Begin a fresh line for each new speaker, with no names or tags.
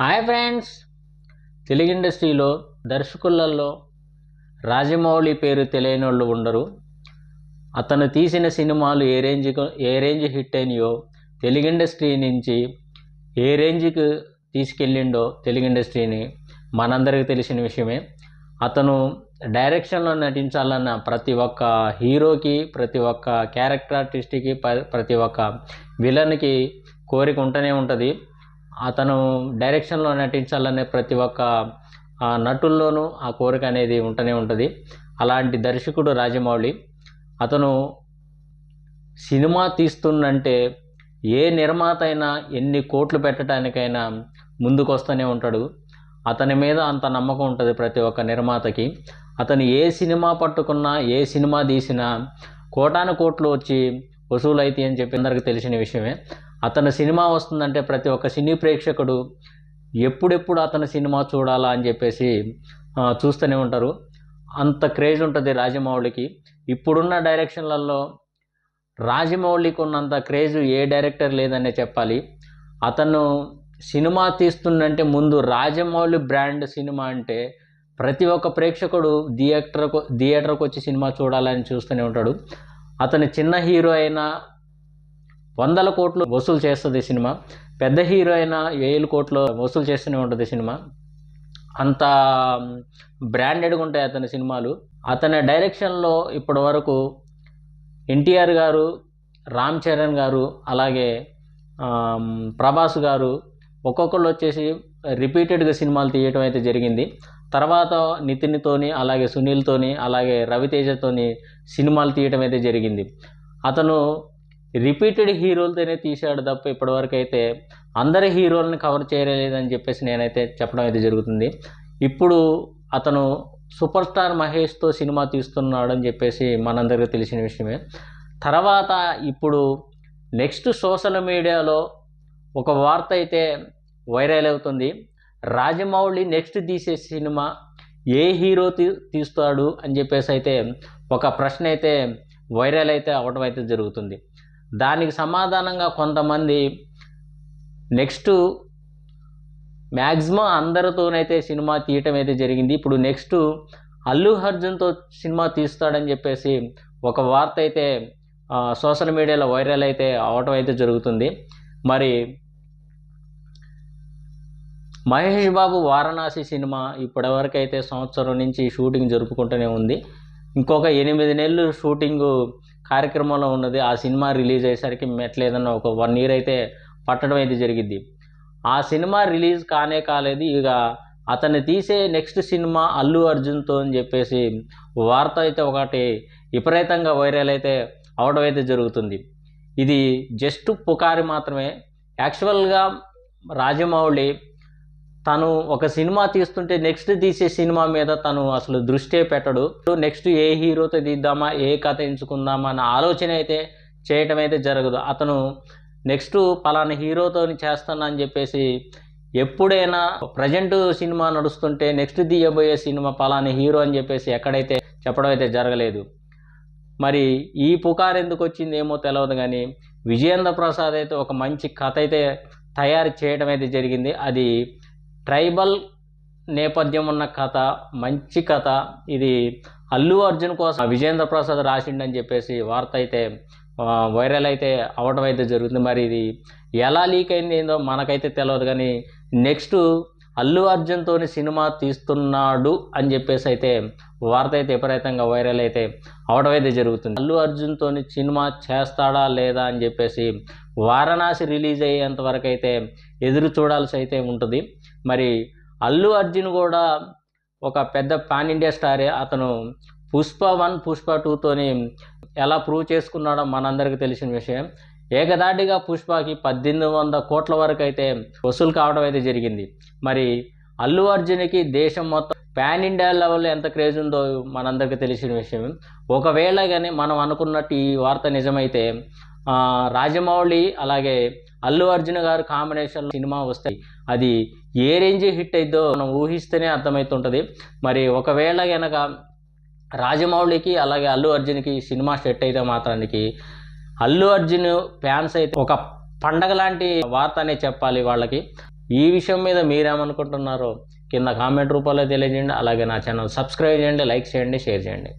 Hi friends. Telugu ఇండస్ట్రీలో దర్శకులలో రాజమౌళి పేరు తెలియని వాళ్ళు ఉండరు. అతను తీసిన సినిమాలు ఏ రేంజ్ ఏ రేంజ్ హిట్ అయినాయో తెలుగు ఇండస్ట్రీ నుంచి ఏ రేంజ్కి తీసుకెళ్ళిండో తెలుగు ఇండస్ట్రీని మనందరికీ తెలిసిన విషయమే. అతను డైరెక్షన్లో నటించాలన్న ప్రతి ఒక్క హీరోకి ప్రతి ఒక్క క్యారెక్టర్ ఆర్టిస్ట్కి ప్రతి ఒక్క విలన్కి కోరిక ఉంటూనే ఉంటుంది. అతను డైరెక్షన్లో నటించాలనే ప్రతి ఒక్క నటుల్లోనూ ఆ కోరిక అనేది ఉంటూనే ఉంటుంది. అలాంటి దర్శకుడు రాజమౌళి అతను సినిమా తీస్తుందంటే ఏ నిర్మాత అయినా ఎన్ని కోట్లు పెట్టడానికైనా ముందుకొస్తూనే ఉంటాడు. అతని మీద అంత నమ్మకం ఉంటుంది ప్రతి ఒక్క నిర్మాతకి. అతను ఏ సినిమా పట్టుకున్నా ఏ సినిమా తీసినా కోటాను కోట్లు వచ్చి వసూలు అవుతాయి అని చెప్పి అందరికి తెలిసిన విషయమే. అతను సినిమా వస్తుందంటే ప్రతి ఒక్క సినీ ప్రేక్షకుడు ఎప్పుడెప్పుడు అతని సినిమా చూడాలా అని చెప్పేసి చూస్తూనే ఉంటారు. అంత క్రేజ్ ఉంటుంది రాజమౌళికి. ఇప్పుడున్న డైరెక్షన్లలో రాజమౌళికి ఉన్నంత క్రేజ్ ఏ డైరెక్టర్ లేదనే చెప్పాలి. అతను సినిమా తీస్తుందంటే ముందు రాజమౌళి బ్రాండ్ సినిమా అంటే ప్రతి ఒక్క ప్రేక్షకుడు థియేటర్కు థియేటర్కు వచ్చి సినిమా చూడాలని చూస్తూనే ఉంటాడు. అతను చిన్న హీరో అయినా వందల కోట్లు వసూలు చేస్తుంది సినిమా. పెద్ద హీరో అయినా వేలు కోట్లు వసూలు చేస్తూనే ఉంటుంది సినిమా. అంత బ్రాండెడ్గా ఉంటాయి అతని సినిమాలు. అతని డైరెక్షన్లో ఇప్పటి వరకు ఎన్టీఆర్ గారు రామ్ చరణ్ గారు అలాగే ప్రభాస్ గారు ఒక్కొక్కళ్ళు వచ్చేసి రిపీటెడ్గా సినిమాలు తీయటం అయితే జరిగింది. తర్వాత నితిన్తోని అలాగే సునీల్తోని అలాగే రవితేజతోని సినిమాలు తీయటం అయితే జరిగింది. అతను రిపీటెడ్ హీరోలతోనే తీశాడు తప్ప ఇప్పటివరకు అయితే అందరి హీరోలను కవర్ చేయలేదని చెప్పేసి నేనైతే చెప్పడం అయితే జరుగుతుంది. ఇప్పుడు అతను సూపర్ స్టార్ మహేష్తో సినిమా తీస్తున్నాడని చెప్పేసి మనందరికీ తెలిసిన విషయమే. తర్వాత ఇప్పుడు నెక్స్ట్ సోషల్ మీడియాలో ఒక వార్త అయితే వైరల్ అవుతుంది. రాజమౌళి నెక్స్ట్ తీసే సినిమా ఏ హీరో తీ తీస్తాడు అని చెప్పేసి అయితే ఒక ప్రశ్న అయితే వైరల్ అయితే అవడం అయితే జరుగుతుంది. దానికి సమాధానంగా కొంతమంది నెక్స్ట్ మ్యాక్సిమం అందరితోనైతే సినిమా తీయటం అయితే జరిగింది. ఇప్పుడు నెక్స్ట్ అల్లు అర్జున్తో సినిమా తీస్తాడని చెప్పేసి ఒక వార్త అయితే సోషల్ మీడియాలో వైరల్ అయితే అవటం అయితే జరుగుతుంది. మరి మహేష్ బాబు వారణాసి సినిమా ఇప్పటివరకు అయితే సంవత్సరం నుంచి షూటింగ్ జరుపుకుంటూనే ఉంది. ఇంకొక ఎనిమిది నెలలు షూటింగు కార్యక్రమంలో ఉన్నది. ఆ సినిమా రిలీజ్ అయ్యేసరికి మెట్లేదన్న ఒక వన్ ఇయర్ అయితే పట్టడం అయితే జరిగింది ఆ సినిమా రిలీజ్ కానే కాలేదు. ఇక అతన్ని తీసే నెక్స్ట్ సినిమా అల్లు అర్జున్తో అని చెప్పేసి వార్త అయితే ఒకటి విపరీతంగా వైరల్ అయితే అవడం అయితే జరుగుతుంది. ఇది జస్ట్ పుకారి మాత్రమే. యాక్చువల్గా రాజమౌళి తను ఒక సినిమా తీస్తుంటే నెక్స్ట్ తీసే సినిమా మీద తను అసలు దృష్టే పెట్టడు. నెక్స్ట్ ఏ హీరోతో తీద్దామా ఏ కథ ఎంచుకుందామా అన్న ఆలోచన అయితే చేయటం అయితే జరగదు. అతను నెక్స్ట్ పలానా హీరోతో చేస్తాను అని చెప్పేసి ఎప్పుడైనా ప్రజెంట్ సినిమా నడుస్తుంటే నెక్స్ట్ తీయబోయే సినిమా పలానా హీరో అని చెప్పేసి ఎక్కడైతే చెప్పడం అయితే జరగలేదు. మరి ఈ పుకార్ ఎందుకు వచ్చింది ఏమో తెలియదు కానీ విజయేంద్ర ప్రసాద్ అయితే ఒక మంచి కథ అయితే తయారు చేయడం అయితే జరిగింది. అది ట్రైబల్ నేపథ్యం ఉన్న కథ మంచి కథ. ఇది అల్లు అర్జున్ కోసం విజేంద్ర ప్రసాద్ రాసిండని చెప్పేసి వార్త అయితే వైరల్ అయితే అవడం అయితే జరుగుతుంది. మరి ఇది ఎలా లీక్ అయింది ఏందో మనకైతే తెలియదు కానీ నెక్స్ట్ అల్లు అర్జున్తో సినిమా తీస్తున్నాడు అని చెప్పేసి అయితే వార్త అయితే విపరీతంగా వైరల్ అయితే అవడం అయితే జరుగుతుంది. అల్లు అర్జున్తో సినిమా చేస్తాడా లేదా అని చెప్పేసి వారణాసి రిలీజ్ అయ్యేంత వరకు అయితే ఎదురు చూడాల్సి అయితే ఉంటుంది. మరి అల్లు అర్జున్ కూడా ఒక పెద్ద పాన్ ఇండియా స్టారే. అతను పుష్ప వన్ పుష్ప టూతోని ఎలా ప్రూవ్ చేసుకున్నాడో మనందరికీ తెలిసిన విషయం. ఏకదాటిగా పుష్పకి పద్దెనిమిది వంద కోట్ల వరకు అయితే వసూలు కావడం అయితే జరిగింది. మరి అల్లు అర్జున్కి దేశం మొత్తం పాన్ ఇండియా లెవెల్లో ఎంత క్రేజ్ ఉందో మనందరికీ తెలిసిన విషయం. ఒకవేళ కానీ మనం అనుకున్నట్టు ఈ వార్త నిజమైతే రాజమౌళి అలాగే అల్లు అర్జున్ గారు కాంబినేషన్ సినిమా వస్తాయి అది ఏ రేంజ్ హిట్ అయిద్దో మనం ఊహిస్తేనే అర్థమవుతుంటుంది మరి ఒకవేళ గనక రాజమౌళికి అలాగే అల్లు అర్జున్కి సినిమా సెట్ అయితే మాత్రానికి అల్లు అర్జున్ ఫ్యాన్స్ అయితే ఒక పండగ లాంటి వార్త అనే చెప్పాలి వాళ్ళకి. ఈ విషయం మీద మీరేమనుకుంటున్నారో కింద కామెంట్ రూపంలో తెలియజేయండి. అలాగే నా ఛానల్ సబ్స్క్రైబ్ చేయండి లైక్ చేయండి షేర్ చేయండి.